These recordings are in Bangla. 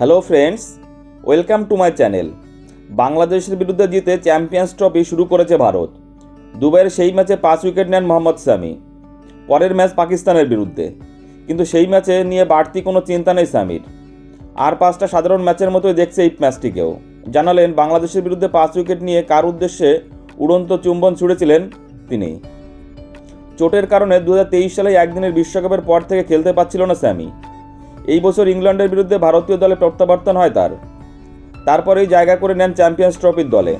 Hello friends welcome to my channel বাংলাদেশের বিরুদ্ধে জিতে চ্যাম্পিয়ন্স ট্রফি শুরু করেছে ভারত। দুবাইয়ের সেই ম্যাচে পাঁচ উইকেট নেন মোহাম্মদ সামি। পরের ম্যাচ পাকিস্তানের বিরুদ্ধে। কিন্তু সেই ম্যাচে নিয়ে বাড়তি কোনো চিন্তা নেই সামির। আর পাঁচটা সাধারণ ম্যাচের মতোই দেখছে এই ম্যাচটিকেও। জানালেন, বাংলাদেশের বিরুদ্ধে পাঁচ উইকেট নিয়ে কার উদ্দেশ্যে উড়ন্ত চুম্বন ছুড়েছিলেন তিনি? চোটের কারণে দু হাজার তেইশ সালে একদিনের বিশ্বকাপের পর থেকে খেলতে পারছিল না স্যামি এই বছর ইংল্যান্ডের বিরুদ্ধে ভারতীয় দলে প্রত্যাবর্তন হয় তার। তারপরেই জায়গা করে নেন চ্যাম্পিয়ন্স ট্রফির দলে।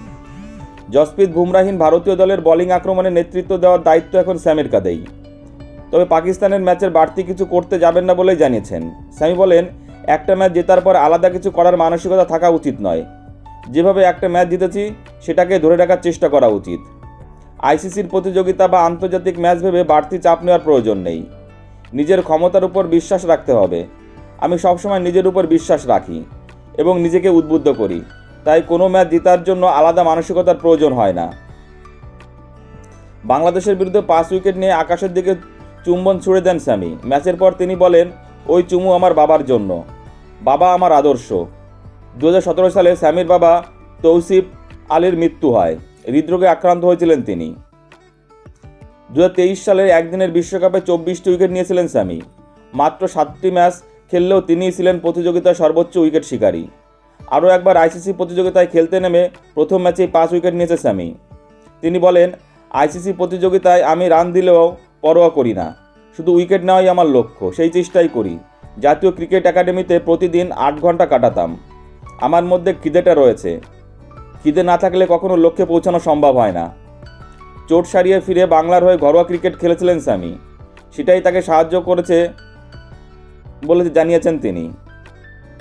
জসপ্রীত বুমরাহীন ভারতীয় দলের বোলিং আক্রমণে নেতৃত্ব দেওয়ার দায়িত্ব এখন স্যামের কাঁধেই তবে পাকিস্তানের ম্যাচের বাড়তি কিছু করতে যাবেন না বলেই জানিয়েছেন। স্যামি বলেন, একটা ম্যাচ জেতার পর আলাদা কিছু করার মানসিকতা থাকা উচিত নয়। যেভাবে একটা ম্যাচ জিতেছি, সেটাকে ধরে রাখার চেষ্টা করা উচিত। আইসিসির প্রতিযোগিতা বা আন্তর্জাতিক ম্যাচ ভেবে বাড়তি চাপ নেওয়ার প্রয়োজন নেই। নিজের ক্ষমতার উপর বিশ্বাস রাখতে হবে। আমি সবসময় নিজের উপর বিশ্বাস রাখি এবং নিজেকে উদ্বুদ্ধ করি। তাই কোনো ম্যাচ জেতার জন্য আলাদা মানসিকতার প্রয়োজন হয় না। বাংলাদেশের বিরুদ্ধে পাঁচ উইকেট নিয়ে আকাশের দিকে চুম্বন ছুড়ে দেন স্যামি। ম্যাচের পর তিনি বলেন, ওই চুমু আমার বাবার জন্য। বাবা আমার আদর্শ। দু হাজার সতেরো সালে স্যামির বাবা তৌসিফ আলীর মৃত্যু হয়। হৃদরোগে আক্রান্ত হয়েছিলেন তিনি। দু হাজার তেইশ সালের একদিনের বিশ্বকাপে চব্বিশটি উইকেট নিয়েছিলেন স্যামি। মাত্র সাতটি ম্যাচ খেললেও তিনিই ছিলেন প্রতিযোগিতার সর্বোচ্চ উইকেট শিকারী। আরও একবার আইসিসি প্রতিযোগিতায় খেলতে নেমে প্রথম ম্যাচেই পাঁচ উইকেট নিয়েছে স্যামি। তিনি বলেন, আইসিসি প্রতিযোগিতায় আমি রান দিলেও পরোয়া করি না। শুধু উইকেট নেওয়াই আমার লক্ষ্য, সেই চেষ্টাই করি। জাতীয় ক্রিকেট একাডেমিতে প্রতিদিন আট ঘণ্টা কাটাতাম। আমার মধ্যে খিদেটা রয়েছে। খিদে না থাকলে কখনো লক্ষ্যে পৌঁছানো সম্ভব হয় না। চোট সারিয়ে ফিরে বাংলার হয়ে ঘরোয়া ক্রিকেট খেলেছিলেন স্যামি। সেটাই তাকে সাহায্য করেছে বলে জানিয়েছেন তিনি।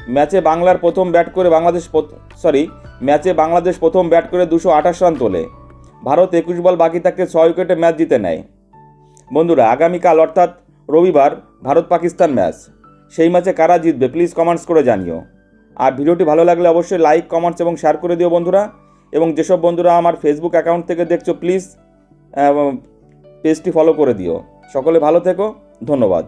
ম্যাচে বাংলার প্রথম ব্যাট করে বাংলাদেশ সরি ম্যাচে বাংলাদেশ প্রথম ব্যাট করে দুশো আঠাশ রান তোলে। ভারত একুশ বল বাকি থাকে ছয় উইকেটে ম্যাচ জিতে নেয়। বন্ধুরা, আগামীকাল অর্থাৎ রবিবার ভারত পাকিস্তান ম্যাচ। সেই ম্যাচে কারা জিতবে প্লিজ কমেন্টস করে জানিও। আর ভিডিওটি ভালো লাগলে অবশ্যই লাইক কমেন্টস এবং শেয়ার করে দিও বন্ধুরা। এবং যেসব বন্ধুরা আমার ফেসবুক অ্যাকাউন্ট থেকে দেখছ প্লিজ পেজটি ফলো করে দিও। সকলে ভালো থেকো, ধন্যবাদ।